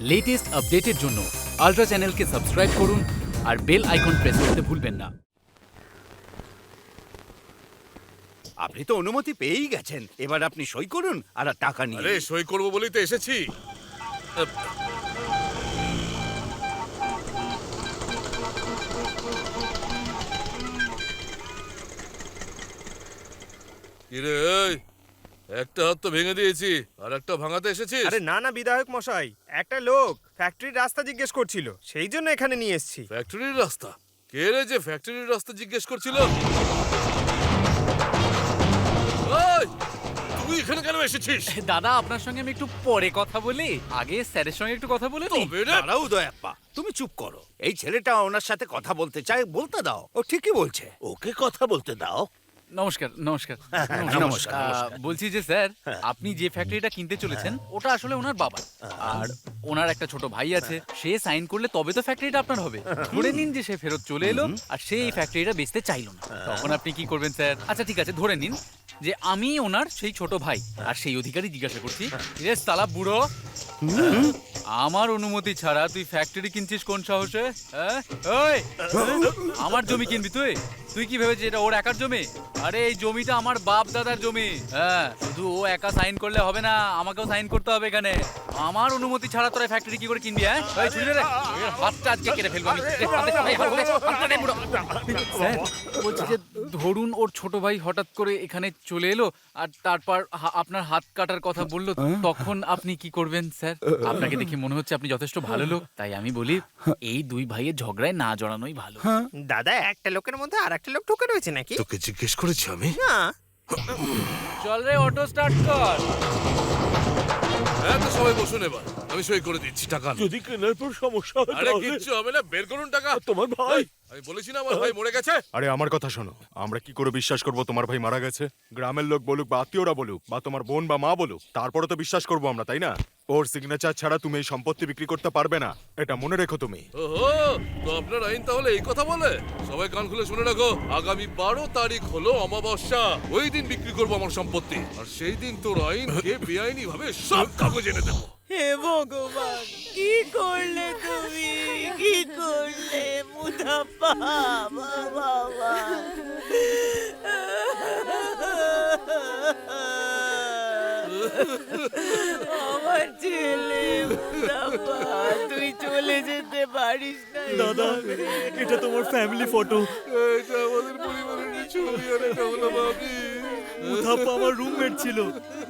Latest আপডেটের জন্য ultra চ্যানেলকে সাবস্ক্রাইব করুন আর বেল আইকন প্রেস করতে ভুলবেন না। আপনি তো অনুমতি পেয়েই গেছেন। এবার আপনি সই করুন আর টাকা নিয়ে আরে সই করব বলেই তো এসেছি। কিরে একটা হাত তো ভেঙে দিয়েছি আর একটা ভাঙাতে এসেছিস? আরে না না বিধায়ক মশাই একটা লোক ফ্যাক্টরির রাস্তা জিজ্ঞেস করছিল সেই জন্য এখানে নিয়ে এসেছি। ফ্যাক্টরির রাস্তা? কে রে যে ফ্যাক্টরির রাস্তা জিজ্ঞেস করছিল? তুই এখানে কেন এসেছিস? দাদা আপনার সঙ্গে আমি একটু পরে কথা বলি। আগে স্যারের সঙ্গে একটু কথা বলে নিই। তবে রে। দাঁড়াও দয়াপ্পা তুমি চুপ করো। এই ছেলেটা ওনার সাথে কথা বলতে চায় বলতে দাও। ও ঠিকই বলছে। ওকে কথা বলতে দাও। নমস্কার নমস্কার নমস্কার, নমস্কার। বলছি যে স্যার আপনি যে ফ্যাক্টরিটা কিনতে চলেছেন ওটা আসলে ওনার বাবা আর ওনার একটা ছোট ভাই আছে সে সাইন করলে তবে তো ফ্যাক্টরিটা আপনার হবে। ধরে নিন যে সে ফেরত চলে এলো আর সে এই ফ্যাক্টরিটা বেচতে চাইলো না। তখন আপনি কি করবেন স্যার? আচ্ছা ঠিক আছে ধরে নিন যে আমি ওনার সেই ছোট ভাই আর সেই অধিকারী জিজ্ঞাসা করছি রে সালা বুড়ো আমার অনুমতি ছাড়া তুই ফ্যাক্টরি কিনছিস কোন সাহসে হ্যাঁ? ওই আমার জমি কিনবি তুই? তুই কি ভেবেছিস এটা ওর একার জমি? আরে এই জমিটা আমার বাপ দাদার জমি। হ্যাঁ শুধু ও একা সাইন করলে হবে না আমাকেও সাইন করতে হবে এখানে। আমার অনুমতি ছাড়া তোরা ফ্যাক্টরি কি করে কিনবি হ্যাঁ? ওই ছুরি রে। হাতটা আজকে কেটে ফেলব আমি। এই হাতে- এই হাতে- হাতটা দে বুড়ো। স্যার বলছি যে ধরুন ওর ছোট ভাই হঠাৎ করে এখানে চলে এলো আর তারপর আপনার হাত কাটার কথা বলল তখন আপনি কি করবেন স্যার? আপনাকে দেখে মনে হচ্ছে আপনি যথেষ্ট ভালো লোক তাই আমি বলি এই দুই ভাইয়ের ঝগড়ায় না জড়ানোই ভালো। দাদা একটা লোকের মধ্যে আর একটা লোক ঢুকে রয়েছে নাকি? তোকে জিজ্ঞেস করেছি আমি। না। চল রে অটো স্টার্ট কর। হ্যাঁ তো সবাই বসুন এবার। আমি সই করে দিচ্ছি টাকা। যদি কেনার পর সমস্যা হয় আরে তাহলে কিচ্ছু হবে না বের করুন টাকা। তোমার ভাই? আমি বলেছি না আমার ভাই মরে গেছে। আরে আমার কথা শোনো। আমরা কি করে বিশ্বাস করব তোমার ভাই মারা গেছে? গ্রামের লোক বলুক বা আত্মীয়রা বলুক বা তোমার বোন বা মা বলুক তারপরে তো বিশ্বাস করব আমরা তাই না? ওর সিগনেচার ছাড়া তুমি এই সম্পত্তি বিক্রি করতে পারবে না। এটা মনে রেখো তুমি। ওহো তো আপনার আইন তাহলে এই কথা বলে? সবাই কান খুলে শুনে রাখো আগামী বারো তারিখ হলো অমাবস্যা। ওই দিন বিক্রি করব আমার সম্পত্তি। আর সেই দিন তোর আইনকে বেআইনি ভাবে সব কাগজ এনে দেবো। হে ভগবান কি করলে তুমি? কি করলে মুদাপ্পা বাবা? আমার ছেলে মুদাপ্পা তুই চলে যেতে পারিস না দাদা এটা তোমার ফ্যামিলি ফটো এটা আমাদের পরিবারের ছবি আর এটা হলো আমার রুমমেট ছিল।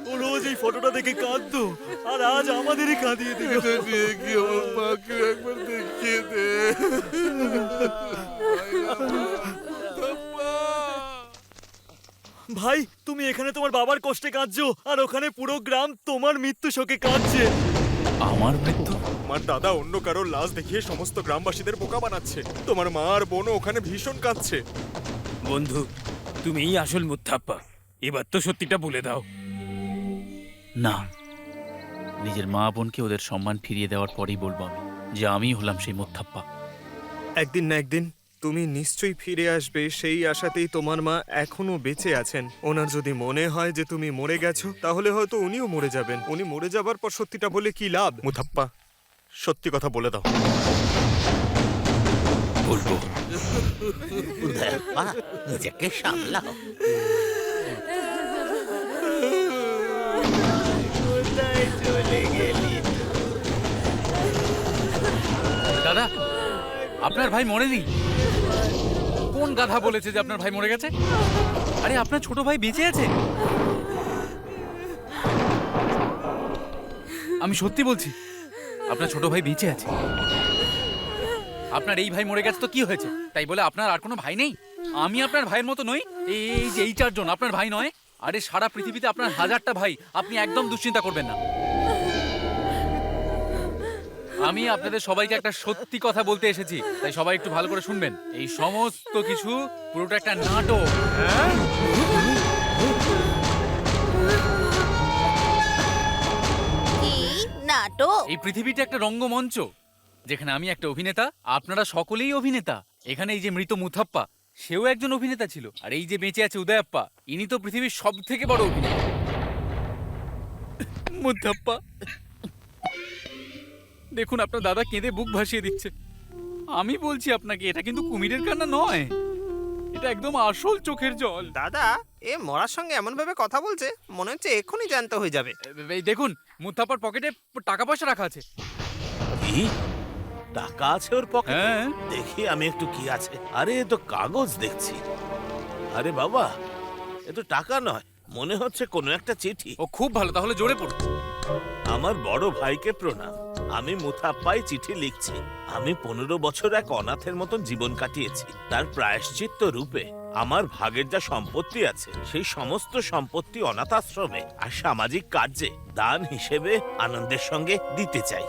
ও রোজ এই ফটোটা দেখে কাঁদতো আর আজ আমাদেরই কাঁদিয়ে দিল। এটা নিয়ে মাকে একবার দেখিয়ে দে ভাই এখানে তোমার বাবার কষ্টে কাঁদছো আর ওখানে পুরো গ্রাম তোমার মৃত্যু শোকে কাঁদছে। আমার মৃত্যু? আমার দাদা অন্য কারোর লাশ দেখিয়ে সমস্ত গ্রামবাসীদের বোকা বানাচ্ছে। তোমার মা আর বোনও ওখানে ভীষণ কাঁদছে। বন্ধু তুমিই আসল মুত্থাপ্পা এবার তো সত্যিটা বলে দাও। না নিজের মা বোনকে ওদের সম্মান ফিরিয়ে দেওয়ার পরেই বলব আমি যে আমি হলাম সেই মোত্থাপ্পা একদিন না একদিন তুমি নিশ্চয়ই ফিরে আসবে, সেই আশাতেই তোমার মা এখনও বেঁচে আছেন। ওনার যদি মনে হয় যে তুমি মরে গেছো, তাহলে হয়তো উনিও মরে যাবেন। উনি মরে যাবার পর সত্যিটা বলে কি লাভ? মুথাপ্পা, সত্যি কথা বলে দাও। দাদা, আপনার ভাই মরেনি? কোন গাধা বলেছে যে আপনার ভাই মরে গেছে? আরে, আপনার ছোট ভাই বেঁচে আছে? আমি সত্যি বলছি, আপনার ছোট ভাই বেঁচে আছে। আপনার এই ভাই মরে গেছে তো কি হয়েছে? তাই বলে আপনার আর কোনো ভাই নেই? আমি আপনার ভাইয়ের মতো নই, এই যে এই চারজন, আপনার ভাই নয়। আরে, সারা পৃথিবীতে আপনার হাজারটা ভাই, আপনি একদম দুশ্চিন্তা করবেন না। আমি আপনাদের সবাইকে একটা সত্যি কথা বলতে এসেছি তাই সবাই একটু ভালো করে শুনবেন। এই সমস্ত কিছু পুরোটা একটা নাটক। এই পৃথিবীটা একটা রঙ্গমঞ্চ যেখানে আমি একটা অভিনেতা আপনারা সকলেই অভিনেতা। এখানে এই যে মৃত মুথাপ্পা সেও একজন অভিনেতা ছিল আর এই যে বেঁচে আছে উদয়াপ্পা ইনি তো পৃথিবীর সব থেকে বড় অভিনেতা। মুথাপ্পা দেখুন আপনার দাদা কেঁদে বুক ভাসিয়ে দিচ্ছে। আমি বলছি আপনাকে এটা কিন্তু কুমিরের কান্না নয়। এটা একদম আসল চোখের জল। দাদা এ মরার সঙ্গে এমন ভাবে কথা বলছে মনে হচ্ছে এক্ষুনি জ্যান্ত হয়ে যাবে। এই দেখুন মুথাপার পকেটে টাকা পয়সা রাখা আছে। কি? টাকা আছে ওর পকেটে? হ্যাঁ। দেখি আমি একটু কি আছে। আরে এ তো কাগজ দেখছি। আরে বাবা এ তো টাকা নয় মনে হচ্ছে কোনো একটা চিঠি। ও খুব ভালো তাহলে জোরে পড়ুন। আমার বড় ভাইকে প্রণাম। আমি মুথাপ্পাই চিঠি লিখছি। আমি পনেরো বছর এক অনাথের মতন জীবন কাটিয়েছি। তার প্রায়শ্চিত্ত রূপে আমার ভাগের যা সম্পত্তি আছে, সেই সমস্ত সম্পত্তি অনাথ আশ্রমে আর সামাজিক কার্যে দান হিসেবে আনন্দের সঙ্গে দিতে চাই।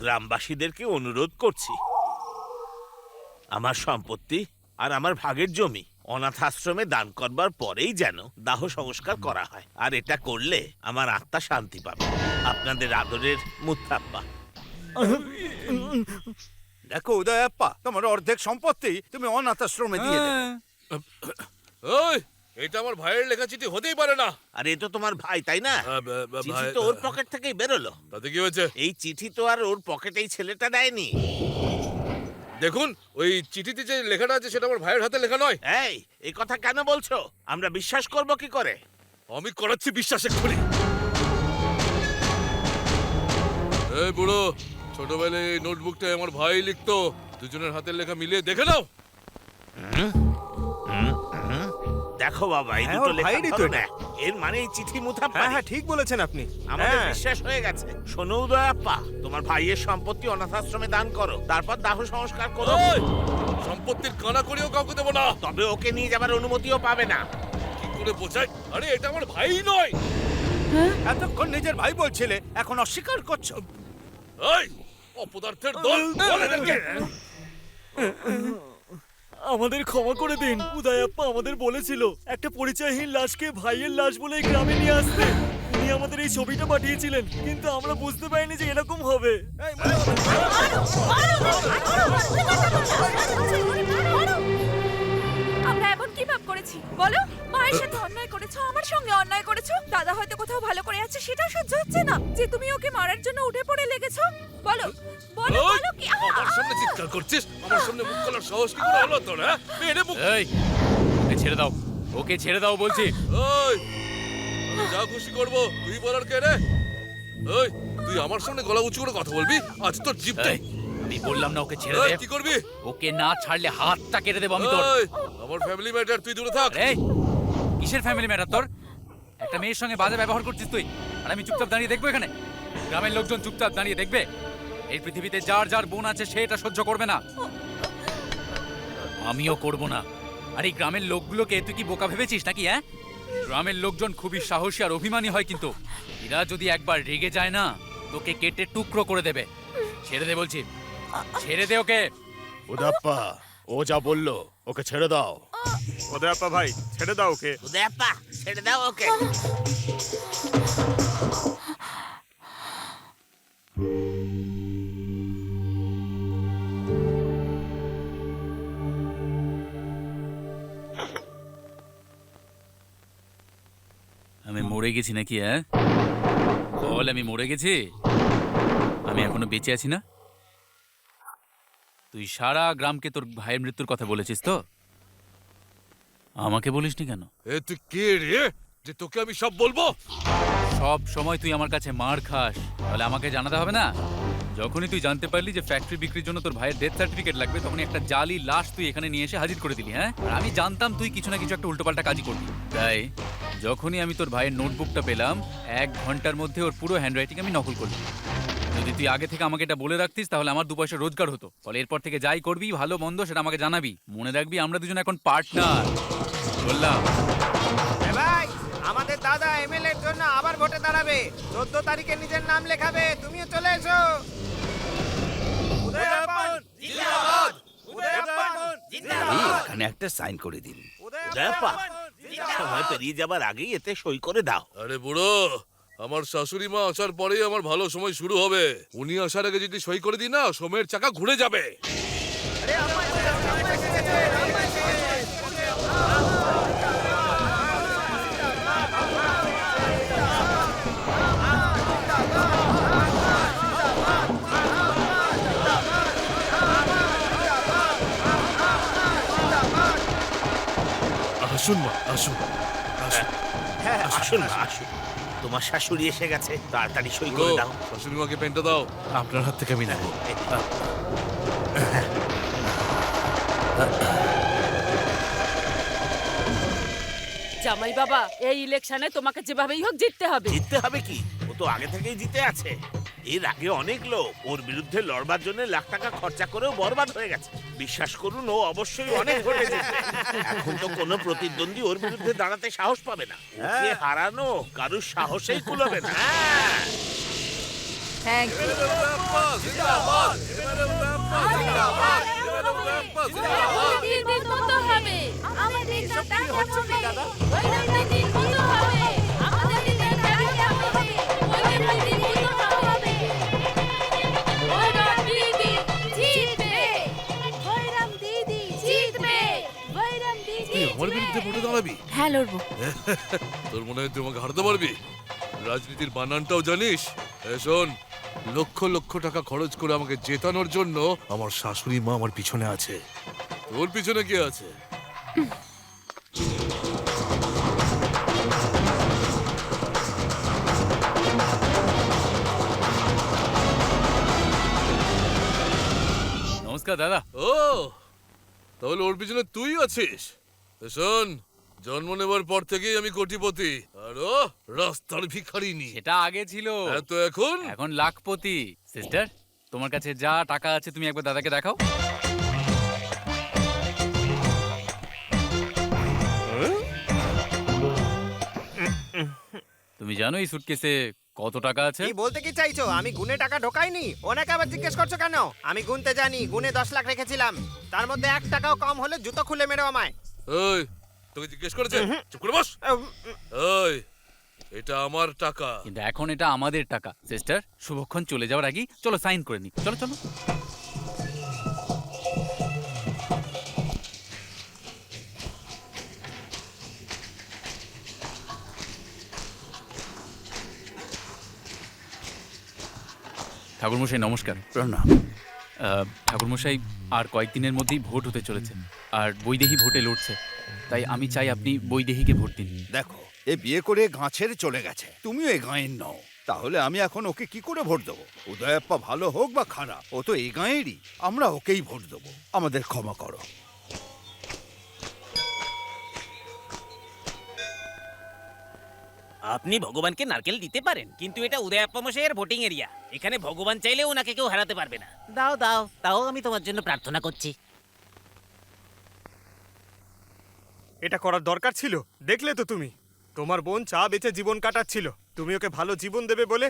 গ্রামবাসীদেরকে অনুরোধ করছি, আমার সম্পত্তি আর আমার ভাগের জমি অনাথ আশ্রমে দান করবার পরেই যেন দাহ সংস্কার করা হয়। আর এটা করলে আমার আত্মা শান্তি পাবে। আপনাদের আদরের মুথাপ্পা দেখো উদয়াপ্পা তোমার অর্ধেক সম্পত্তি তুমি অনাথ আশ্রমে দিয়ে দেবে। হ্যাঁ। ওই এটা আমার ভাইয়ের লেখা চিঠি হতেই পারে না। আর এ তো তোমার ভাই তাই না? বা- চিঠি ভাই- তো ওর পকেট থেকেই বেরোলো। তাতে কি হয়েছে? এই চিঠি তো আর ওর পকেটেই ছেলেটা দেয়নি। দেখুন ওই চিঠিতে যে লেখাটা আছে সেটা আমার ভাইয়ের হাতে লেখা নয়। এই এই কথা কেন বলছো? আমরা বিশ্বাস করব কি করে? আমি করাচ্ছি বিশ্বাস এক্ষুনি এই বুড়ো ছোটবেলায় এই নোটবুকটা আমার ভাই লিখতো। দুজনের হাতের লেখা মিলিয়ে দেখে নাও। দেখো বাবা এই হ্যাঁ, দুটো লেখা তো ধরো। না। এর মানে এই চিঠি মুথাপ্পা হ্যাঁ হ্যাঁ ঠিক বলেছেন আপনি। আমাদের হ্যাঁ। বিশ্বাস হয়ে গেছে। শোনো উদয়াপ্পা তোমার ভাইয়ের সম্পত্তি অনাথাশ্রমে দান করো। তারপর দাহ সংস্কার করো। ওই, সম্পত্তির কানা করেও কাউকে দেবো না। তবে ওকে নিয়ে যাবার অনুমতিও পাবে না। কি করে বোঝাই আরে এটা আমার ভাই নয়। এতক্ষণ নিজের ভাই বলছিলে এখন অস্বীকার করছ। এই অপদার্থের দল। বল এদেরকে। আমাদের ক্ষমা করে দিন উদয়াপ্পা আমাদের বলেছিল একটা পরিচয়হীন লাশকে ভাইয়ের লাশ বলে গ্রামে নিয়ে আসতে উনি আমাদের এই ছবিটা পাঠিয়েছিলেন কিন্তু আমরা বুঝতে পারিনি যে এরকম হবে আমরা এমন কি ভাব করেছি বলো মায়ের সাথে অন্যায় করেছ আমার সঙ্গে অন্যায় করেছ দাদা হয়তো কোথাও ভালো করে আছে সেটাও সহ্য হচ্ছে না যে তুমি ওকে মারার জন্য উঠে পড়ে লেগেছো বলো বলো বলো কি সামনে চিৎকার করছিস? আমার সামনে মুখ খোলার সাহস কি করে হলো তোর হ্যাঁ? মেরে মুখ। এই ওকে ছেড়ে দাও ওকে ছেড়ে দাও বলছি। ওই আমি যা খুশি করব তুই বলার কে রে? ওই তুই আমার সামনে গলা উঁচু করে কথা বলবি? আজ তোর আমি বললাম না ওকে ছেড়ে দে। কি করবি? ওকে না ছাড়লে হাতটা কেটে দেবো আমি তোর। আমার ফ্যামিলি ম্যাটার তুই দূরে থাক। এই কিসের ফ্যামিলি ম্যাটার তোর? একটা মেয়ের সঙ্গে বাজে ব্যবহার করছিস তুই। আর আমি চুপচাপ দাঁড়িয়ে দেখব এখানে? গ্রামের লোকজন চুপচাপ দাঁড়িয়ে দেখবে? এই পৃথিবীতে যার যার বোন আছে সে এটা সহ্য করবে না। আমিও করব না। আর এই গ্রামের লোকগুলোকে তুই কি বোকা ভেবেছিস নাকি হ্যাঁ? গ্রামের লোকজন খুবই সাহসী আর অভিমানী হয় কিন্তু। এরা যদি একবার রেগে যায় না তোকে কেটে টুকরো করে দেবে। ছেড়ে দে বলছি। ছেড়ে দে ওকে। উদাপ্পা ও যা বলল ওকে ছেড়ে দাও। উদয়াপ্পা ভাই ছেড়ে দাও ওকে। উদয়াপ্পা ছেড়ে দাও ওকে। মরে গেছি নাকি হ্যাঁ? বল আমি মরে গেছি? আমি এখনও বেঁচে আছি না? তুই সারা গ্রামকে তোর ভাইয়ের মৃত্যুর কথা বলেছিস তো? আমাকে বলিসনি কেন? এ তুই কে রে? যে তোকে আমি সব বলব? সব সময় তুই আমার কাছে মার খাস তাহলে আমাকে জানাতে হবে না? যখনই তুই জানতে পারলি যে ফ্যাক্টরি বিক্রির জন্য তোর ভাইয়ের ডেথ সার্টিফিকেট লাগবে তখনই একটা জালি লাশ তুই এখানে নিয়ে এসে হাজির করে দিলি হ্যাঁ? আর আমি জানতাম তুই কিছু না কিছু একটা উল্টোপাল্টা কাজই করবি। তাই যখনই আমি তোর ভাইয়ের নোটবুকটা পেলাম এক ঘণ্টার মধ্যে ওর পুরো হ্যান্ডরাইটিং আমি নকল করলাম। যদি তুই আগে থেকে আমাকে এটা বলে রাখতিস তাহলে আমার দু পয়সা রোজগার হতো। ফলে এরপর থেকে যাই করবি ভালো মন্দ সেটা আমাকে জানাবি। মনে রাখবি আমরা দুজন এখন পার্টনার বললাম। ভাই আমাদের দাদা এমএলএ এর জন্য আবার ভোটে দাঁড়াবে। চোদ্দ তারিখে নিজের নাম লেখাবে তুমিও চলে এসো। এখানে একটা সাইন করে দিন। উদয়াপ্পা সময় পেরিয়ে যাবার আগেই এতে সই করে দাও। আরে বুড়ো আমার শাশুড়ি মা আসার পরেই আমার ভালো সময় শুরু হবে। উনি আসার আগে যদি সই করে দিই না সময়ের চাকা ঘুরে যাবে। আসুন মা আসুন। আসুন। হ্যাঁ আসুন না আসুন। তোমার শাশুড়ি এসে গেছে তাড়াতাড়ি সই করে দাও। শাশুড়ি মাকে পেনটা দাও। আপনার হাত থেকে আমি নেব। জামাই বাবা এই ইলেকশনে তোমাকে যেভাবেই হোক জিততে হবে। জিততে হবে কি? ও তো আগে থেকেই জিতে আছে। এর আগে অনেক লোক ওর বিরুদ্ধে লড়বার জন্য লাখ টাকা খরচা করেও বরবাদ হয়ে গেছে। বিশ্বাস করুন ও অবশ্যই অনেক ভোটে জিতবে এখন তো কোনো প্রতিদ্বন্দ্বী ওর বিরুদ্ধে দাঁড়াতে সাহস পাবে না। ওকে হারানো কারুর সাহসেই কুলোবে না। হ্যাঁ। থ্যাংক ইউ তুই ভোটে দাঁড়াবি? হ্যাঁ লড়বো। তোর মনে হয় তুই আমাকে হারাতে পারবি? রাজনীতির বানানটাও জানিস? শোন লক্ষ লক্ষ টাকা খরচ করে আমাকে জেতানোর জন্য আমার শাশুড়ি মা আমার পিছনে আছে। তোর পিছনে কে আছে? নমস্কার দাদা। ও তাহলে ওর পিছনে তুই আছিস? শোন জন্ম নেবার পর থেকেই আমি কোটিপতি আর ও রাস্তার ভিখারিনি সেটা আগে ছিল। এত এখন? এখন লাখপতি। সিস্টার তোমার কাছে যা টাকা আছে তুমি একবার দাদাকে দেখাও। তুমি জানো এই সুটকেসে কত টাকা আছে? কি বলতে কি চাইছো? আমি গুনে টাকা ঢোকাইনি। ওনাকে আবার জিজ্ঞেস করছ কেন? আমি গুনতে জানি গুনে দশ লাখ রেখেছিলাম। তার মধ্যে এক টাকাও কম হলে জুতো খুলে মেরো আমায়। ওই তোকে জিজ্ঞেস করেছে? চুপ করে বস। ওই এটা আমার টাকা। কিন্তু এখন এটা আমাদের টাকা। সিস্টার শুভক্ষণ চলে যাওয়ার আগেই চলো সাইন করে নি। চলো চলো। ঠাকুরমশাই নমস্কার। প্রণাম। ঠাকুরমশাই, আর কয়েকদিনের মধ্যেই ভোট হতে চলেছে আর বৈদেহী ভোটে লড়ছে। তাই আমি চাই আপনি বৈদেহীকে ভোট দিন। দেখো, এ বিয়ে করে গাছের চলে গেছে। তুমিও এ গাঁয়ের নও। তাহলে আমি এখন ওকে কি করে ভোট দেবো? উদয়াপ্পা ভালো হোক বা খারাপ, ও তো এই গাঁয়েরই। আমরা ওকেই ভোট দেবো। আমাদের ক্ষমা করো। আপনি ভগবানকে নারকেল দিতে পারেন কিন্তু এটা উদয়াপ্পা মশাইয়ের ভোটিং এরিয়া এখানে ভগবান চাইলে ওনাকে কেউ হারাতে পারবে না। দাও দাও তাও আমি তোমার জন্য প্রার্থনা করছি। এটা করার দরকার ছিল দেখলে তো তুমি। তোমার বোন চা বেচে জীবন কাটাচ্ছিল। তুমি ওকে ভালো জীবন দেবে বলে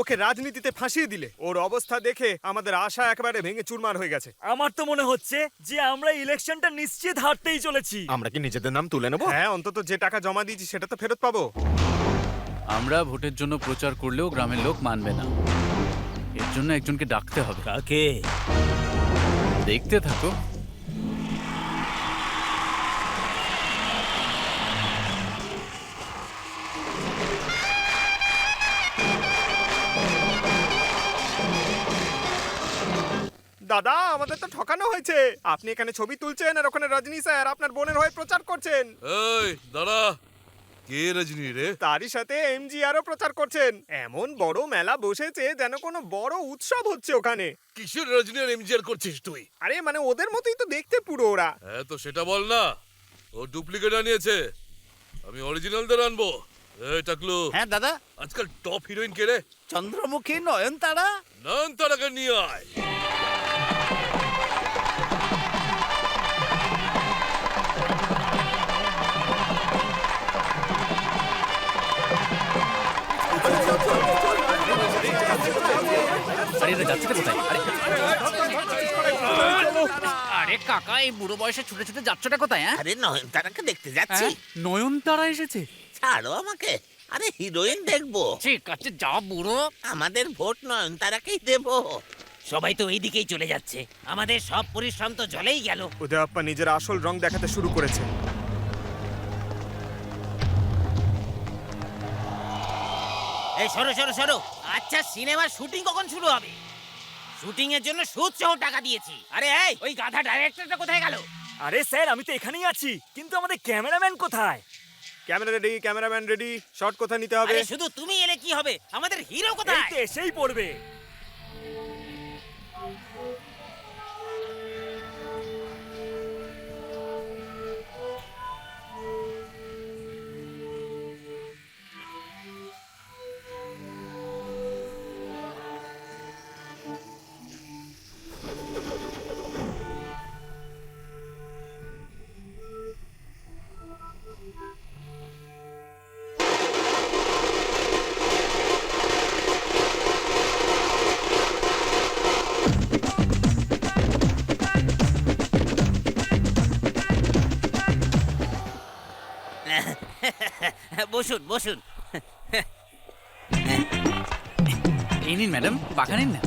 ওকে রাজনীতিতে ফাঁসিয়ে দিলে। ওর অবস্থা দেখে আমাদের আশা একেবারে ভেঙে চুরমার হয়ে গেছে। আমার তো মনে হচ্ছে যে আমরা ইলেকশনটা নিশ্চিত হারতেই চলেছি। আমরা কি নিজেদের নাম তুলে নেব? হ্যাঁ অন্তত যে টাকা জমা দিয়েছি সেটা তো ফেরত পাবো। আমরা ভোটের জন্য প্রচার করলেও গ্রামের লোক মানবে না। এর জন্য একজনকে ডাকতে হবে। কাকে? দেখতে থাকো। দাদা আমাদের তো ঠকানো হয়েছে। আপনি এখানে ছবি তুলছেন আর ওখানে রজনী স্যার আপনার বোনের হয়ে প্রচার করছেন। এই দাঁড়া কে রজনী রে? তারই সাথে এমজিআরও প্রচার করছেন। এমন বড় মেলা বসেছে যেন কোনো বড় উৎসব হচ্ছে ওখানে। কিসের রজনী আর এমজিআর করছিস তুই? আরে মানে ওদের মতোই তো দেখতে পুরো ওরা। হ্যাঁ তো সেটা বল না। ও ডুপ্লিকেট আনিয়েছে। আমি অরিজিনালদের আনব। এই টাকলু। হ্যাঁ দাদা। আজকাল টপ হিরোইন কে রে? চন্দ্রমুখী নয়নতারা? নান তারাকে নিয়ে আয়। আরে এটা যাচ্ছে কোথায়? আরে আরে কাকা এই বুড়ো বয়সে ছুটে ছুটে যাচ্ছটা কোথায় হ্যাঁ? আরে নয়নতারাকে দেখতে যাচ্ছি। নয়নতারা এসেছে। ছাড়ো আমাকে। আরে হিরোইন দেখব। ঠিক আছে যা বুড়ো। আমাদের ভোট নয়নতারাকেই দেবো। সবাই তো এই দিকেই চলে যাচ্ছে। আমাদের সব পরিশ্রম তো জলেই গেল। উদয়াপ্পা নিজের আসল রং দেখাতে শুরু করেছে। এই সরো সরো সরো। আচ্ছা সিনেমার শুটিং কখন শুরু হবে? শুটিং এর জন্য সুদ সহ টাকা দিয়েছি। আরে এই ওই গাধা ডাইরেক্টরটা কোথায় গেল? আরে স্যার আমি তো এখানেই আছি কিন্তু আমাদের ক্যামেরাম্যান কোথায়? Camera ready cameraman ready shot কোথায় নিতে হবে? আরে শুধু তুমি এলে কি হবে? আমাদের হিরো কোথায় তো এসেই পড়বে। বসুন বসুন। এই নিন ম্যাডাম পাখা নিন না।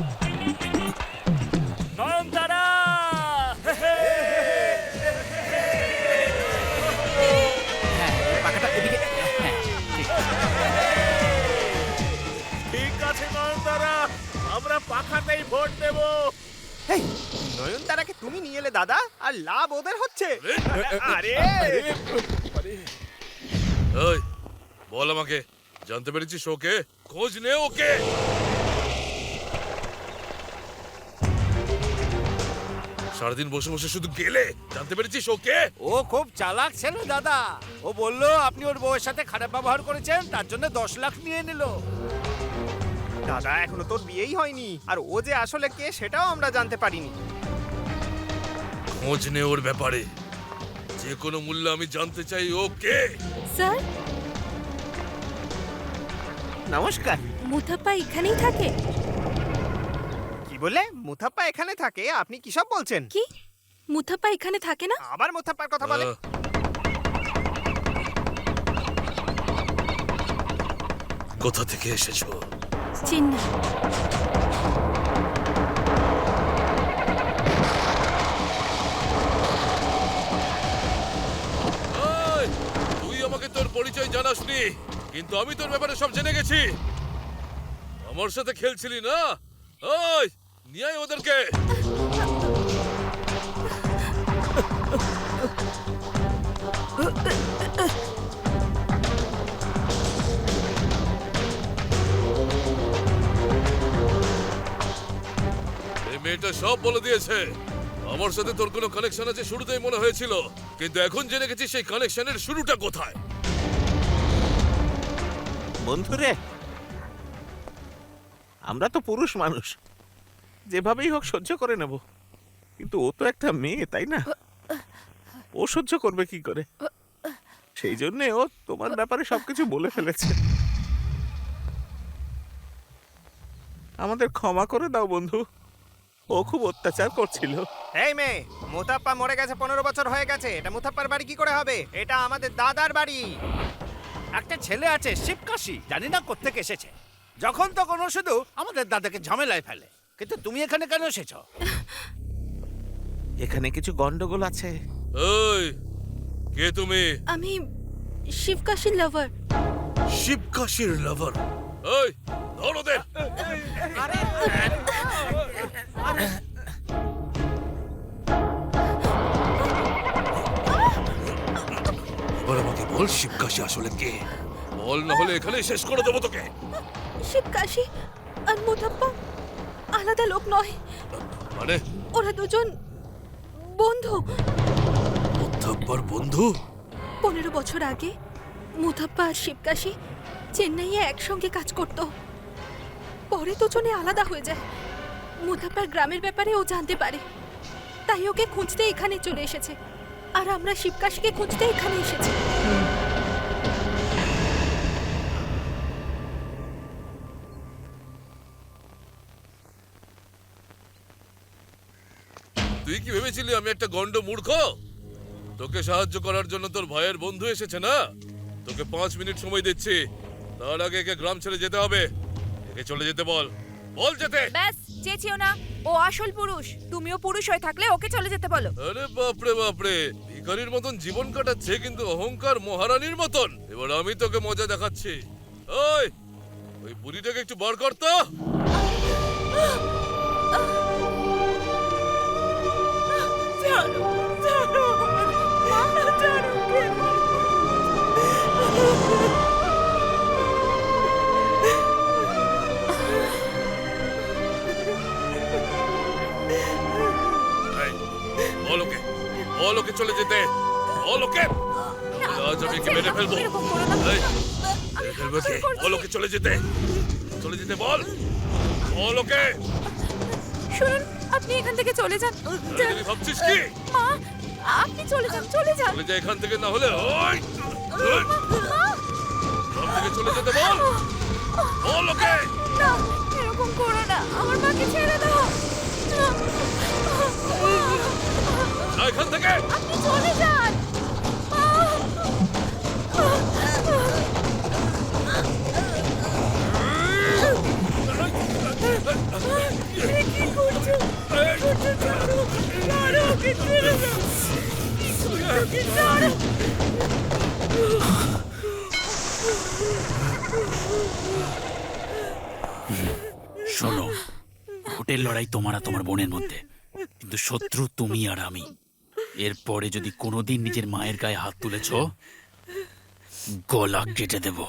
নয়নতারা হ্যাঁ পাখাটা এদিকে হ্যাঁ ঠিক। ঠিক আছে নয়নতারা আমরা পাখাতেই ভোট দেবো। নয়নতারাকে তুমি নিয়ে এলে দাদা আর লাভ ওদের হচ্ছে। আরে! ওই বল আমাকে জানতে পেরেছিস ওকে? খোঁজ নে ওকে! সারাদিন বসে বসে শুধু গেলে জানতে পেরেছিস ওকে? ও খুব চালাক ছেলে দাদা। ও বলল আপনি ওর বউয়ের সাথে খারাপ ব্যবহার করেছেন তার জন্য দশ লাখ নিয়ে নিল। দাদা এখনও তোর বিয়েই হয়নি। আর ও যে আসলে কে সেটাও আমরা জানতে পারিনি। খোঁজ নে ওর ব্যাপারে। যে কোনো মূল্যে আমি জানতে চাই ও কে? স্যার? নমস্কার। মুথাপ্পা এখানেই থাকে। কি বলে? মুথাপ্পা এখানে থাকে? আপনি কি সব বলছেন? কি? মুথাপ্পা এখানে থাকে না? আবার মুথাপ্পার কথা বলে। আহ। কোথা থেকে এসেছ? চেন্নাই। পরিচয় জানাসনি, কিন্তু আমি তোর ব্যাপারে সব জেনে গেছি। আমার সাথে খেলছিলি না? ওই, নিয়ে ওদেরকে। এই মেয়েটা সব বলে দিয়েছে। আমার সাথে তোর কোনো কানেকশন আছে? শুরুতেই মনে হয়েছিল। কিন্তু এখন জেনে গেছি সেই কানেকশনের শুরুটা কোথায়? বন্ধুরে। আমরা তো পুরুষ মানুষ। যেভাবেই হোক সহ্য করে নেব। কিন্তু ও তো একটা মেয়ে, তাই না? ও সহ্য করবে কি করে? সেই জন্যে ও তোমার ব্যাপারে সবকিছু বলে ফেলেছে। আমাদের ক্ষমা করে দাও বন্ধু। ও খুব অত্যাচার করছিল। এই মেয়ে মুথাপ্পা মরে গেছে, পনেরো বছর হয়ে গেছে। এটা মুথাপ্পার বাড়ি কি করে হবে? এটা আমাদের দাদার বাড়ি। একটা ছেলে আছে শিবকাশি জানি না কোত্থেকে এসেছে যখন তখন ও শুধু আমাদের দাদাকে ঝামেলায় ফেলে কিন্তু তুমি এখানে কেন এসেছ এখানে কিছু গন্ডগোল আছে এই কে তুমি আমি শিবকাশীর লাভার শিবকাশির লাভার এই ধরো দে এবার বল শিবকাশি আসলে কে? বল না হলে এখানে শেষ করে দেবো তোকে। শিবকাশী আর মুথাপ্পা আলাদা লোক নয়। মানে? ওরা দুজন বন্ধু। থাপ্পার বন্ধু? পনেরো বছর আগে মুথাপ্পা আর শিবকাশী চেন্নাইয়ে একসঙ্গে কাজ করত। পরে দুজনে আলাদা হয়ে যায়। মুথাপ্পার গ্রামের ব্যাপারে ও জানতে পারে। তাই ওকে খুঁজতে এখানে চলে এসেছে। আর আমরা শিবকাশীকে খুঁজতে এখানে এসেছি। তুই কি ভেবেছিলি আমি একটা গন্ড মূর্খ? তোকে সাহায্য করার জন্য তোর ভাইয়ের বন্ধু এসেছে না? তোকে পাঁচ মিনিট সময় দিচ্ছি। তার আগে একে গ্রাম ছেড়ে যেতে হবে। একে চলে যেতে বল। বল যেতে। ব্যাস চেয়েছিও না। ও আসল পুরুষ। তুমিও পুরুষ হয়ে থাকলে ওকে চলে যেতে বলো। আরে বাপরে বাপরে। ভিখারির মতন জীবন কাটাচ্ছে কিন্তু অহংকার মহারানীর মতন। এবার আমি তোকে মজা দেখাচ্ছি। ওই ওই বুড়িটাকে একটু বার কর তো। ছাড়ো ছাড়ো বল চলে যেতে। বল ওকে আজ আমি একে মেরে ফেলব? মেরে ফেলব কে? বল ওকে চলে যেতে। চলে যেতে বল। বল ওকে শুনুন আপনি এখান থেকে চলে যান। ভাবছিস কি? মা আপনি চলে যান চলে যান। চলে যা এখান থেকে না হলে ওই সব থেকে চলে যেতে বল। বল ওকে না এরকম করো না। আমার মাকে ছেড়ে দাও। এখান থেকে। আপনি চলে যান। কি করছ? ছাড়ো ছাড়ো ওকে ছেড়ে দাও কি করছ কি ছাড়ো শোনো ভোটের লড়াই তোমার আর তোমার বোনের মধ্যে। কিন্তু শত্রু তুমি আর আমি। এরপরে যদি কোনোদিন নিজের মায়ের গায়ে হাত তুলেছ গলা কেটে দেব।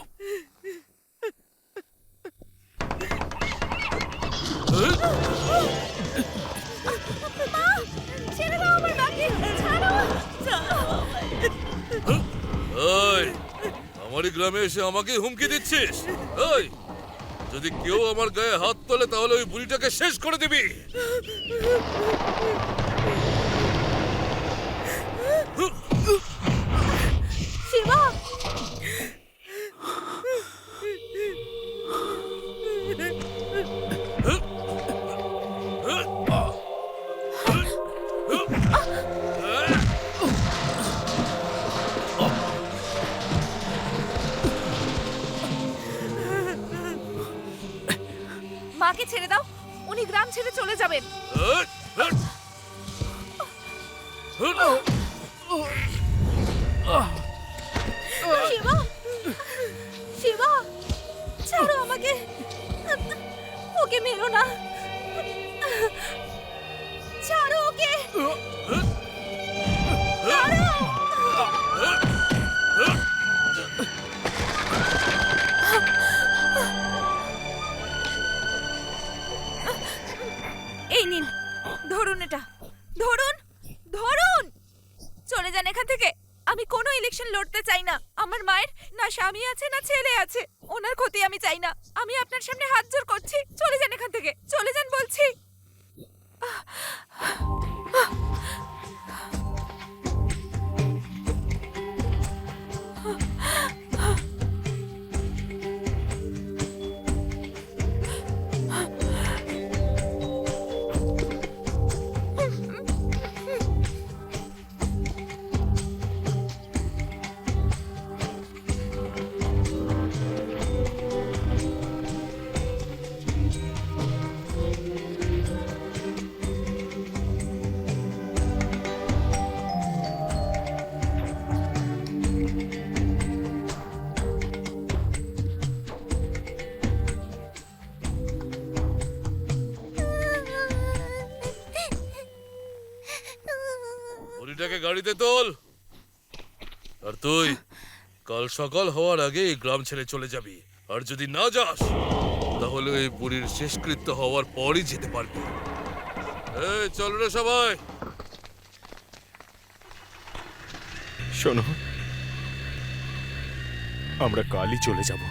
আমারই গ্রামে এসে আমাকে হুমকি দিচ্ছিস। ওই যদি কেউ আমার গায়ে হাত তোলে তাহলে ওই বুড়িটাকে শেষ করে দিবি। শিবা মাকে এই নিন, ধরুন এটা। ধরুন ধরুন! চলে যান এখান থেকে। আমি কোনো ইলেকশন লড়তে চাই না। আমার মায়ের না স্বামী আছে, না ছেলে আছে। ওনার ক্ষতি আমি চাই না। আমি আপনার সামনে হাত জোর করছি। চলে যান এখান থেকে। চলে যান বলছি। গাড়িতে তোল। আর তুই, কাল সকাল হওয়ার আগে এই গ্রাম ছেড়ে চলে যাবি। আর যদি না যাস, তাহলে এই বুড়ির শেষকৃত্য হওয়ার পরই যেতে পারবি। চল রে সবাই। শোনো, আমরা কালই চলে যাব।